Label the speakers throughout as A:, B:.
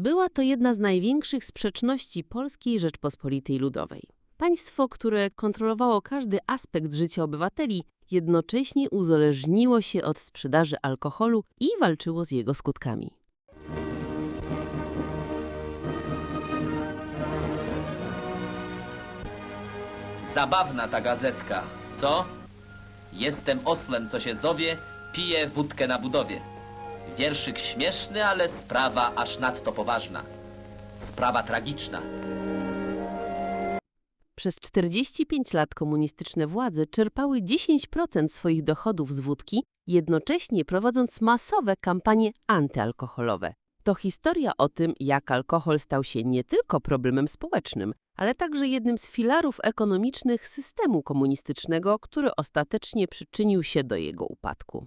A: Była to jedna z największych sprzeczności Polskiej Rzeczpospolitej Ludowej. Państwo, które kontrolowało każdy aspekt życia obywateli, jednocześnie uzależniło się od sprzedaży alkoholu i walczyło z jego skutkami.
B: Zabawna ta gazetka, co? Jestem oslem, co się zowie, piję wódkę na budowie. Wierszyk śmieszny, ale sprawa aż nadto poważna. Sprawa tragiczna.
A: Przez 45 lat komunistyczne władze czerpały 10% swoich dochodów z wódki, jednocześnie prowadząc masowe kampanie antyalkoholowe. To historia o tym, jak alkohol stał się nie tylko problemem społecznym, ale także jednym z filarów ekonomicznych systemu komunistycznego, który ostatecznie przyczynił się do jego upadku.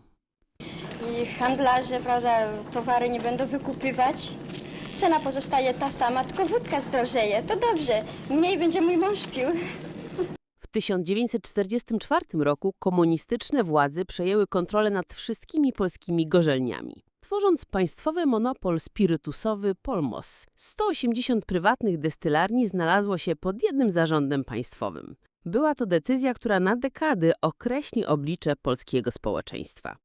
C: I handlarze, prawda, towary nie będą wykupywać. Cena pozostaje ta sama, tylko wódka zdrożeje. To dobrze, mniej będzie mój mąż pił.
A: W 1944 roku komunistyczne władze przejęły kontrolę nad wszystkimi polskimi gorzelniami. Tworząc państwowy monopol spirytusowy Polmos, 180 prywatnych destylarni znalazło się pod jednym zarządem państwowym. Była to decyzja, która na dekady określi oblicze polskiego społeczeństwa.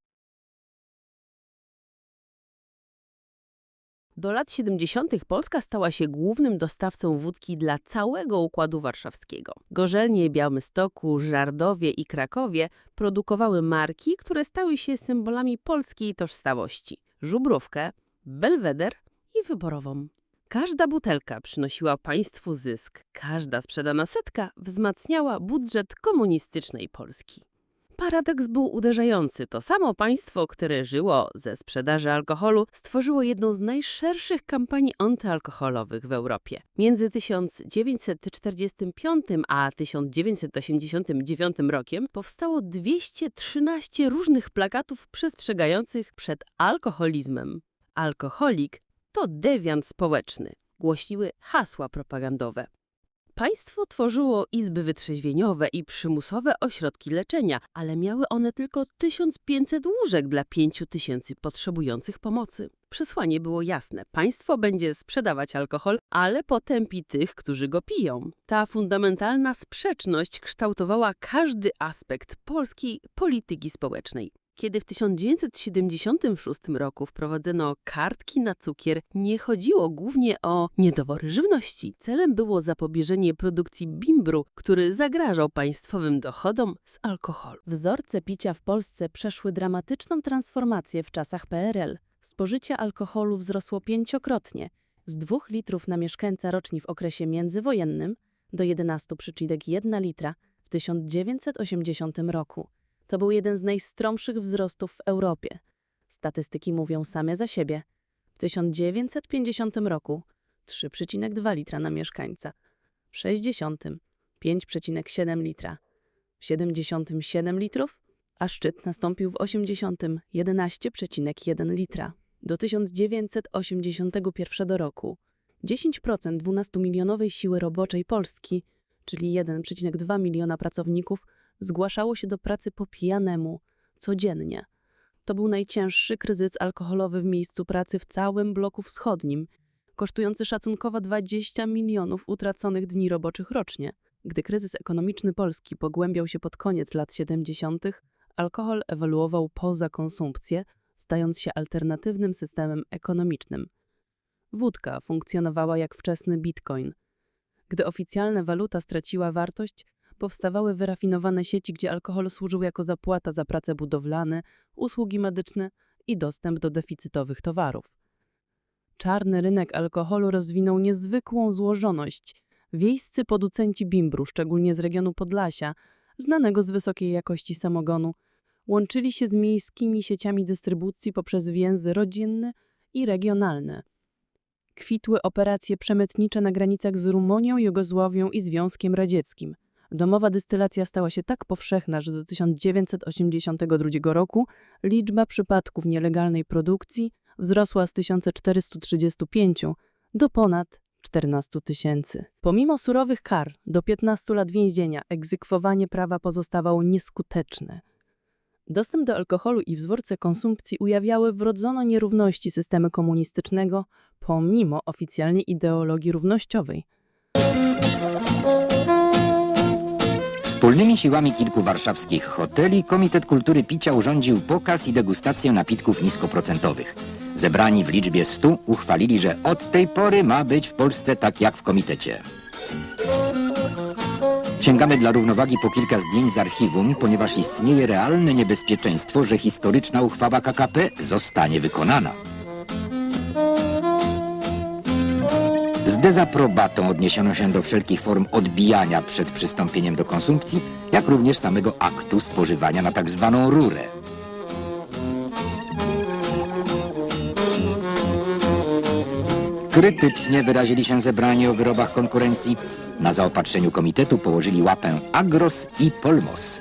A: Do lat 70. Polska stała się głównym dostawcą wódki dla całego Układu Warszawskiego. Gorzelnie Białymstoku, Żardowie i Krakowie produkowały marki, które stały się symbolami polskiej tożsamości. Żubrówkę, Belweder i Wyborową. Każda butelka przynosiła państwu zysk, każda sprzedana setka wzmacniała budżet komunistycznej Polski. Paradoks był uderzający. To samo państwo, które żyło ze sprzedaży alkoholu, stworzyło jedną z najszerszych kampanii antyalkoholowych w Europie. Między 1945 a 1989 rokiem powstało 213 różnych plakatów przestrzegających przed alkoholizmem. Alkoholik to dewiant społeczny, głośniły hasła propagandowe. Państwo tworzyło izby wytrzeźwieniowe i przymusowe ośrodki leczenia, ale miały one tylko 1500 łóżek dla 5000 potrzebujących pomocy. Przesłanie było jasne. Państwo będzie sprzedawać alkohol, ale potępi tych, którzy go piją. Ta fundamentalna sprzeczność kształtowała każdy aspekt polskiej polityki społecznej. Kiedy w 1976 roku wprowadzono kartki na cukier, nie chodziło głównie o niedobory żywności. Celem było zapobieżenie produkcji bimbru, który zagrażał państwowym dochodom z alkoholu. Wzorce picia w Polsce przeszły dramatyczną transformację w czasach PRL. Spożycie alkoholu wzrosło pięciokrotnie, z 2 litrów na mieszkańca rocznie w okresie międzywojennym do 11,1 litra w 1980 roku. To był jeden z najstromszych wzrostów w Europie. Statystyki mówią same za siebie. W 1950 roku 3,2 litra na mieszkańca, w 60 5,7 litra, w 77 litrów, a szczyt nastąpił w 80 11,1 litra. Do 1981 roku 10% 12-milionowej siły roboczej Polski, czyli 1,2 miliona pracowników, zgłaszało się do pracy po pijanemu, codziennie. To był najcięższy kryzys alkoholowy w miejscu pracy w całym bloku wschodnim, kosztujący szacunkowo 20 milionów utraconych dni roboczych rocznie. Gdy kryzys ekonomiczny Polski pogłębiał się pod koniec lat 70., alkohol ewoluował poza konsumpcję, stając się alternatywnym systemem ekonomicznym. Wódka funkcjonowała jak wczesny bitcoin. Gdy oficjalna waluta straciła wartość, powstawały wyrafinowane sieci, gdzie alkohol służył jako zapłata za prace budowlane, usługi medyczne i dostęp do deficytowych towarów. Czarny rynek alkoholu rozwinął niezwykłą złożoność. Wiejscy producenci bimbru, szczególnie z regionu Podlasia, znanego z wysokiej jakości samogonu, łączyli się z miejskimi sieciami dystrybucji poprzez więzy rodzinne i regionalne. Kwitły operacje przemytnicze na granicach z Rumunią, Jugosławią i Związkiem Radzieckim – Domowa dystylacja stała się tak powszechna, że do 1982 roku liczba przypadków nielegalnej produkcji wzrosła z 1435 do ponad 14 tysięcy. Pomimo surowych kar do 15 lat więzienia egzekwowanie prawa pozostawało nieskuteczne.
D: Dostęp do alkoholu i wzorce konsumpcji ujawniały wrodzono nierówności systemu komunistycznego pomimo oficjalnej ideologii równościowej.
E: Wspólnymi siłami kilku warszawskich hoteli Komitet Kultury Picia urządził pokaz i degustację napitków niskoprocentowych. Zebrani w liczbie 100 uchwalili, że od tej pory ma być w Polsce tak jak w komitecie. Sięgamy dla równowagi po kilka zdjęć z archiwum, ponieważ istnieje realne niebezpieczeństwo, że historyczna uchwała KKP zostanie wykonana. Dezaprobatą odniesiono się do wszelkich form odbijania przed przystąpieniem do konsumpcji, jak również samego aktu spożywania na tak zwaną rurę. Krytycznie wyrazili się zebrani o wyrobach konkurencji. Na zaopatrzeniu komitetu położyli łapę Agros i Polmos.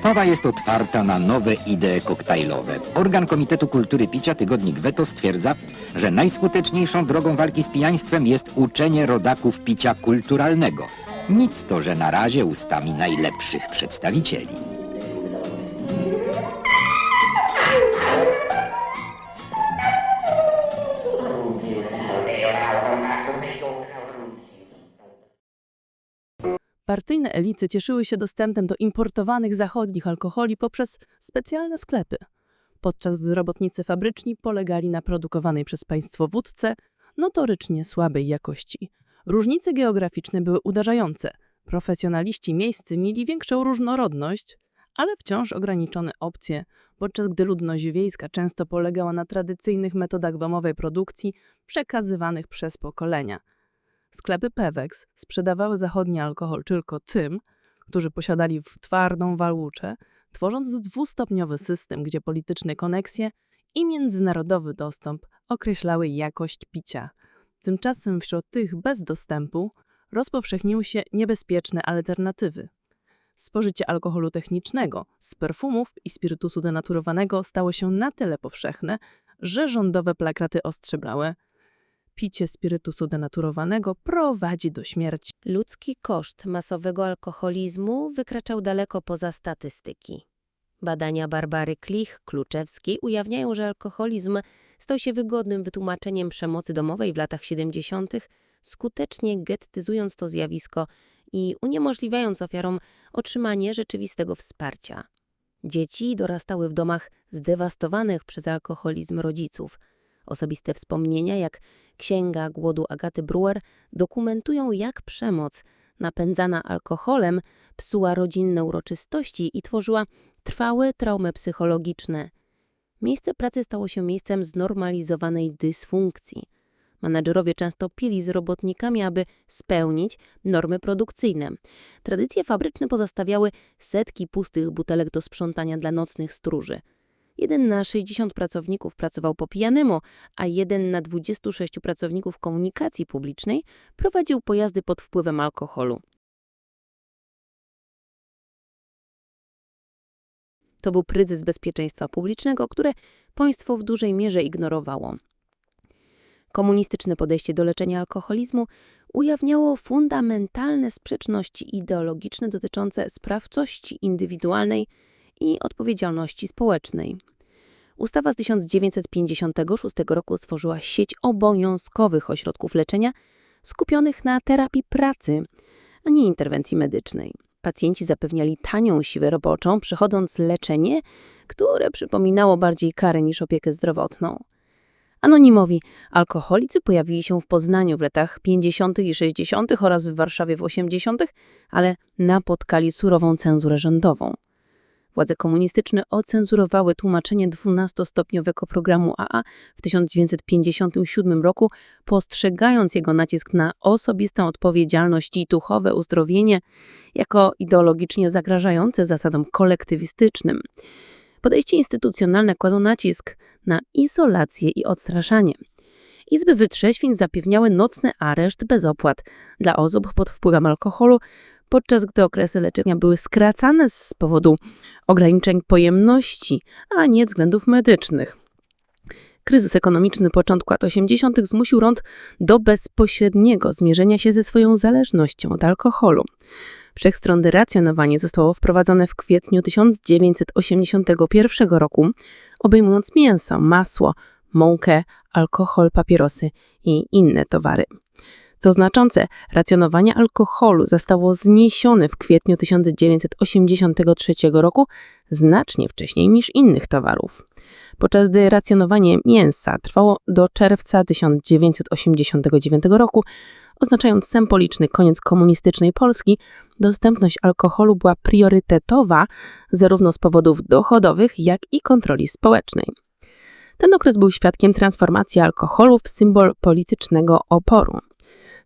E: Uchwała jest otwarta na nowe idee koktajlowe. Organ Komitetu Kultury Picia, tygodnik Weto, stwierdza, że najskuteczniejszą drogą walki z pijaństwem jest uczenie rodaków picia kulturalnego. Nic to, że na razie ustami najlepszych przedstawicieli.
D: Partyjne elity cieszyły się dostępem do importowanych zachodnich alkoholi poprzez specjalne sklepy, podczas gdy robotnicy fabryczni polegali na produkowanej przez państwo wódce notorycznie słabej jakości. Różnice geograficzne były uderzające. Profesjonaliści miejscy mieli większą różnorodność, ale wciąż ograniczone opcje, podczas gdy ludność wiejska często polegała na tradycyjnych metodach domowej produkcji przekazywanych przez pokolenia. Sklepy Pewex sprzedawały zachodni alkohol tylko tym, którzy posiadali w twardą waluczę, tworząc dwustopniowy system, gdzie polityczne koneksje i międzynarodowy dostęp określały jakość picia. Tymczasem wśród tych bez dostępu rozpowszechniły się niebezpieczne alternatywy. Spożycie alkoholu technicznego z perfumów i spirytusu denaturowanego stało się na tyle powszechne, że rządowe plakaty ostrzegały picie spirytusu denaturowanego prowadzi do śmierci.
A: Ludzki koszt masowego alkoholizmu wykraczał daleko poza statystyki. Badania Barbary Klich-Kluczewskiej ujawniają, że alkoholizm stał się wygodnym wytłumaczeniem przemocy domowej w latach 70., skutecznie gettyzując to zjawisko i uniemożliwiając ofiarom otrzymanie rzeczywistego wsparcia. Dzieci dorastały w domach zdewastowanych przez alkoholizm rodziców – Osobiste wspomnienia, jak Księga Głodu Agaty Brewer, dokumentują, jak przemoc, napędzana alkoholem, psuła rodzinne uroczystości i tworzyła trwałe traumy psychologiczne. Miejsce pracy stało się miejscem znormalizowanej dysfunkcji. Menadżerowie często pili z robotnikami, aby spełnić normy produkcyjne. Tradycje fabryczne pozostawiały setki pustych butelek do sprzątania dla nocnych stróży – Jeden na 60 pracowników pracował po pijanemu, a jeden na 26 pracowników komunikacji publicznej prowadził pojazdy pod wpływem alkoholu. To był kryzys bezpieczeństwa publicznego, które państwo w dużej mierze ignorowało. Komunistyczne podejście do leczenia alkoholizmu ujawniało fundamentalne sprzeczności ideologiczne dotyczące sprawczości indywidualnej i odpowiedzialności społecznej. Ustawa z 1956 roku stworzyła sieć obowiązkowych ośrodków leczenia skupionych na terapii pracy, a nie interwencji medycznej. Pacjenci zapewniali tanią siłę roboczą, przechodząc leczenie, które przypominało bardziej karę niż opiekę zdrowotną. Anonimowi alkoholicy pojawili się w Poznaniu w latach 50. i 60. oraz w Warszawie w 80., ale napotkali surową cenzurę rządową. Władze komunistyczne ocenzurowały tłumaczenie 12-stopniowego programu AA w 1957 roku, postrzegając jego nacisk na osobistą odpowiedzialność i duchowe uzdrowienie jako ideologicznie zagrażające zasadom kolektywistycznym. Podejście instytucjonalne kładło nacisk na izolację i odstraszanie. Izby wytrzeźwień zapewniały nocny areszt bez opłat dla osób pod wpływem alkoholu, podczas gdy okresy leczenia były skracane z powodu ograniczeń pojemności, a nie względów medycznych. Kryzys ekonomiczny początku lat 80. zmusił rząd do bezpośredniego zmierzenia się ze swoją zależnością od alkoholu. Wszechstronne racjonowanie zostało wprowadzone w kwietniu 1981 roku, obejmując mięso, masło, mąkę, alkohol, papierosy i inne towary. Co znaczące, racjonowanie alkoholu zostało zniesione w kwietniu 1983 roku znacznie wcześniej niż innych towarów. Podczas gdy racjonowanie mięsa trwało do czerwca 1989 roku, oznaczając symboliczny koniec komunistycznej Polski, dostępność alkoholu była priorytetowa zarówno z powodów dochodowych, jak i kontroli społecznej. Ten okres był świadkiem transformacji alkoholu w symbol politycznego oporu.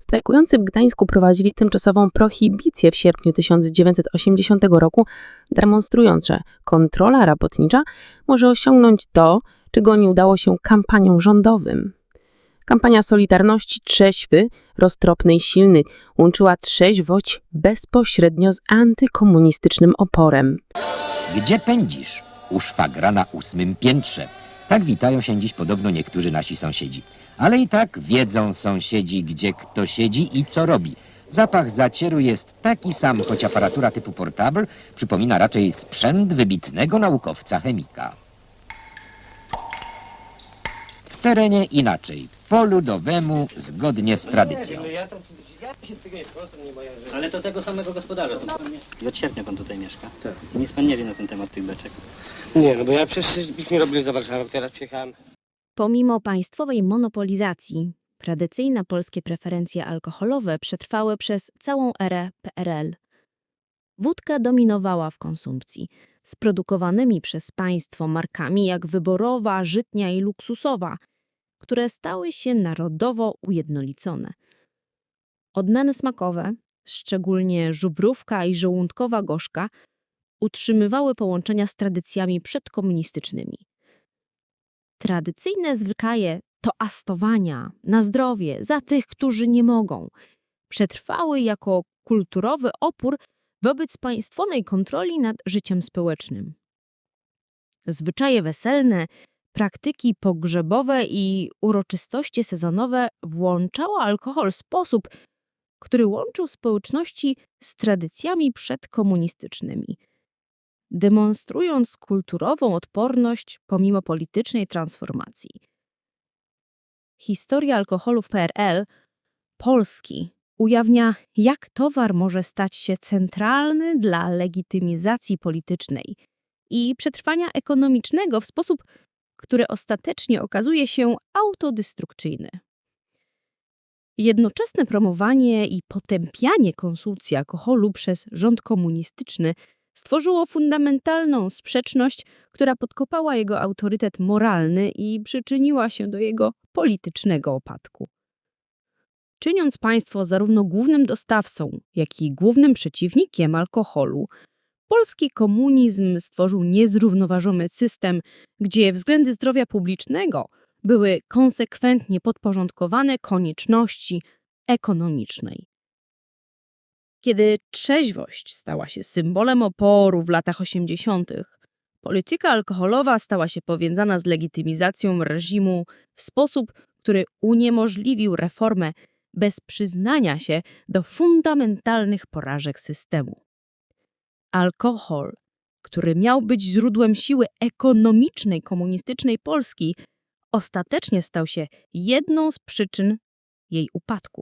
A: Strajkujący w Gdańsku prowadzili tymczasową prohibicję w sierpniu 1980 roku, demonstrując, że kontrola robotnicza może osiągnąć to, czego nie udało się kampaniom rządowym. Kampania Solidarności Trzeźwy, roztropny i silny, łączyła trzeźwość bezpośrednio z antykomunistycznym oporem.
E: Gdzie pędzisz? U szwagra na ósmym piętrze. Tak witają się dziś podobno niektórzy nasi sąsiedzi. Ale i tak wiedzą sąsiedzi, gdzie kto siedzi i co robi. Zapach zacieru jest taki sam, choć aparatura typu portable przypomina raczej sprzęt wybitnego naukowca chemika. W terenie inaczej, po ludowemu, zgodnie z tradycją.
F: Ale to tego samego gospodarza są. I od sierpnia pan tutaj mieszka. Tak. I nic pan nie wie na ten temat tych beczek.
G: Nie, no bo ja przecież byśmy robili za Warszawę, teraz przyjechałem.
H: Pomimo państwowej monopolizacji, tradycyjne polskie preferencje alkoholowe przetrwały przez całą erę PRL. Wódka dominowała w konsumpcji, z produkowanymi przez państwo markami jak wyborowa, żytnia i luksusowa, które stały się narodowo ujednolicone. Odnane smakowe, szczególnie żubrówka i żołądkowa gorzka, utrzymywały połączenia z tradycjami przedkomunistycznymi. Tradycyjne zwyczaje toastowania na zdrowie za tych, którzy nie mogą, przetrwały jako kulturowy opór wobec państwowej kontroli nad życiem społecznym. Zwyczaje weselne, praktyki pogrzebowe i uroczystości sezonowe włączało alkohol w sposób, który łączył społeczności z tradycjami przedkomunistycznymi demonstrując kulturową odporność pomimo politycznej transformacji. Historia alkoholu w PRL Polski ujawnia, jak towar może stać się centralny dla legitymizacji politycznej i przetrwania ekonomicznego w sposób, który ostatecznie okazuje się autodestrukcyjny. Jednoczesne promowanie i potępianie konsumpcji alkoholu przez rząd komunistyczny stworzyło fundamentalną sprzeczność, która podkopała jego autorytet moralny i przyczyniła się do jego politycznego opadku. Czyniąc państwo zarówno głównym dostawcą, jak i głównym przeciwnikiem alkoholu, polski komunizm stworzył niezrównoważony system, gdzie względy zdrowia publicznego były konsekwentnie podporządkowane konieczności ekonomicznej. Kiedy trzeźwość stała się symbolem oporu w latach 80., polityka alkoholowa stała się powiązana z legitymizacją reżimu w sposób, który uniemożliwił reformę bez przyznania się do fundamentalnych porażek systemu. Alkohol, który miał być źródłem siły ekonomicznej komunistycznej Polski, ostatecznie stał się jedną z przyczyn jej upadku.